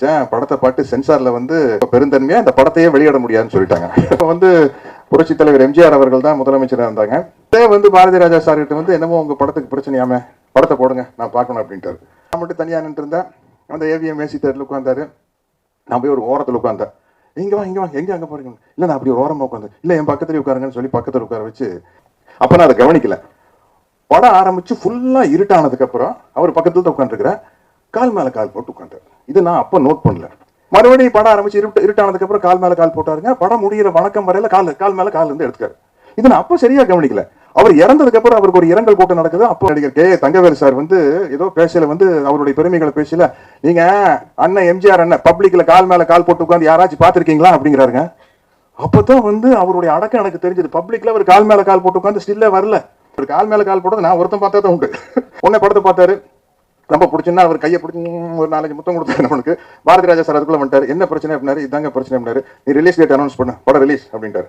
நடிச்சேன் படத்தை பாட்டு சென்சார்ல வந்து பெருந்தன்மையாக இந்த படத்தையே வெளியிட முடியாதுன்னு சொல்லிட்டாங்க. இப்போ வந்து புரட்சி தலைவர் எம்ஜிஆர் அவர்கள் தான் முதலமைச்சராக இருந்தாங்க. இதே வந்து பாரதி ராஜா சார்கிட்ட வந்து என்னமோ உங்க படத்துக்கு பிரச்சனையாம படத்தை போடுங்க நான் பார்க்கணும் அப்படின்ட்டாரு. நான் மட்டும் தனியா நின்று இருந்தேன். அந்த ஏவிஎம் ஏசி தேட்டரில் உட்காந்தாரு நான் போய் ஒரு ஓரத்தில் உட்காந்தேன் இங்க வா இங்க வா எங்க அங்க போறீங்க? இல்ல நான் அப்படி ஒரு ஓரமா உட்காந்து இல்லை என் பக்கத்துல உட்காருங்கன்னு சொல்லி பக்கத்துல உட்கார வச்சு அப்ப நான் அதை கவனிக்கல. படம் ஆரம்பிச்சு ஃபுல்லா இருட்டானதுக்கப்புறம் அவர் பக்கத்துல தான் உட்காந்துருக்கிறேன் கால் மேலே கால் போட்டு உட்காந்தாரு இது நான் அப்போ நோட் பண்ணல. மறுபடியும் படம் ஆரம்பிச்சு இருட்டு இருட்டானதுக்கு அப்புறம் கால் மேலே கால் போட்டாருங்க. படம் முடியிற வணக்கம் வரையில கால் கால் மேலே கால் இருந்து எடுத்துக்காரு. இது நான் அப்போ சரியா கவனிக்கல. அவர் இறந்ததுக்கு அப்புறம் அவருக்கு ஒரு இரங்கல் கூட்டம் நடக்குது. அப்போ நடிகர் கே தங்கவேல் சார் வந்து ஏதோ பேசல வந்து அவருடைய பெருமைகளை பேசல. நீங்க அண்ணன் எம்ஜிஆர் அண்ணன் பப்ளிக்ல கால் மேல கால் போட்டு உட்காந்து யாராச்சும் பார்த்துருக்கீங்களா? அப்படிங்கிறாருங்க. அப்பதான் வந்து அவருடைய அடக்கம் எனக்கு தெரிஞ்சது. பப்ளிக்ல அவர் கால் மேல கால் போட்டு உட்காந்து ஸ்டில்ல வரல. ஒரு கால் மேல கால் போட்டது நான் ஒருத்தன் பார்த்தா தான் உண்டு. உன்னை படத்தை பார்த்தாரு. ரொம்ப பிடிச்சுன்னா அவர் கையை பிடிச்சி ஒரு நாலஞ்சு முத்தம் கொடுத்தாரு நம்மளுக்கு. பாரதி ராஜா சார் அதுக்குள்ள வந்துட்டார். என்ன பிரச்சனை அப்படின்னாரு? இதாங்க பிரச்சனை அப்படின்னாரு. நீ ரிலீஸ் டேட் அனௌன்ஸ் பண்ண. படம் ரிலீஸ் அப்படின்ட்டாரு.